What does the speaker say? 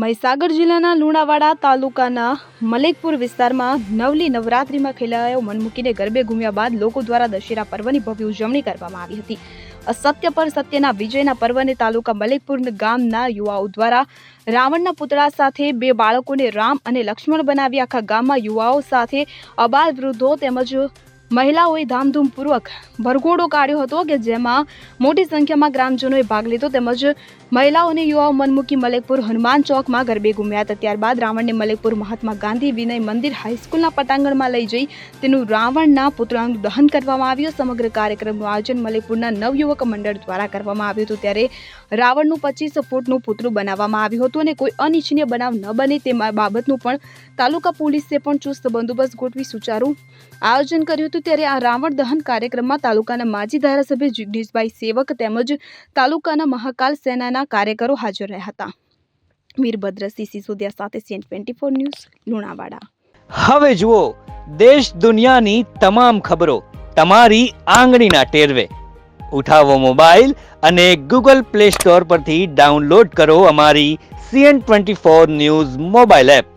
મહીસાગર જિલ્લાના લુણાવાડા તાલુકાના મલેકપુર વિસ્તારમાં નવલી નવરાત્રિમાં ખેલાયો મન મૂકીને ગરબે ઘૂમ્યા બાદ લોકો દ્વારા દશેરા પર્વની ભવ્ય ઉજવણી કરવામાં આવી હતી. અસત્ય પર સત્યના વિજયના પર્વને તાલુકા મલેકપુર ગામના યુવાઓ દ્વારા રાવણના પુતળા સાથે બે બાળકોને રામ અને લક્ષ્મણ બનાવી આખા ગામમાં યુવાઓ સાથે અબાલ વૃદ્ધો તેમજ મહિલાઓએ ધામધૂમપૂર્વક ભરઘોડો કાઢ્યો હતો કે જેમાં મોટી સંખ્યામાં ગ્રામજનોએ ભાગ લીધો તેમજ મહિલાઓ અને યુવાઓ મનમુકી મલેકપુર હનુમાન ચોકમાં ગરબે ઘૂમ્યા હતા. ત્યારબાદ રાવણને મલેકપુર મહાત્મા ગાંધી વિનય મંદિર હાઈસ્કૂલના પટાંગણમાં લઈ જઈ તેનું રાવણના પુતળાનું દહન કરવામાં આવ્યું. સમગ્ર કાર્યક્રમનું આયોજન મલેકપુરના નવયુવક મંડળ દ્વારા કરવામાં આવ્યું હતું. ત્યારે રાવણનું પચીસ ફૂટનું પુતળું બનાવવામાં આવ્યું હતું અને કોઈ અનિચ્છનીય બનાવ ન બને તે બાબતનું પણ તાલુકા પોલીસે પણ ચુસ્ત બંદોબસ્ત ગોઠવી સુચારું આયોજન કર્યું હતું ત્યારે આ રાવણ દહન કાર્યક્રમમાં તાલુકાના માજી ધારાસભ્ય જિગ્નેશભાઈ સેવક તેમજ તાલુકાના મહાકાલ સેનાના કાર્યકરો હાજર રહ્યા હતા. વીરભદ્રસિંહ સિસોદિયા સાથે CN twenty four news, Lunawada. હવે જુઓ, દેશ દુનિયાની તમામ ખબરો તમારી આંગળીના ટેરવે. ઉઠાવો મોબાઈલ અને ગૂગલ પ્લે સ્ટોર પરથી ડાઉનલોડ કરો અમારી CN twenty four news mobile app.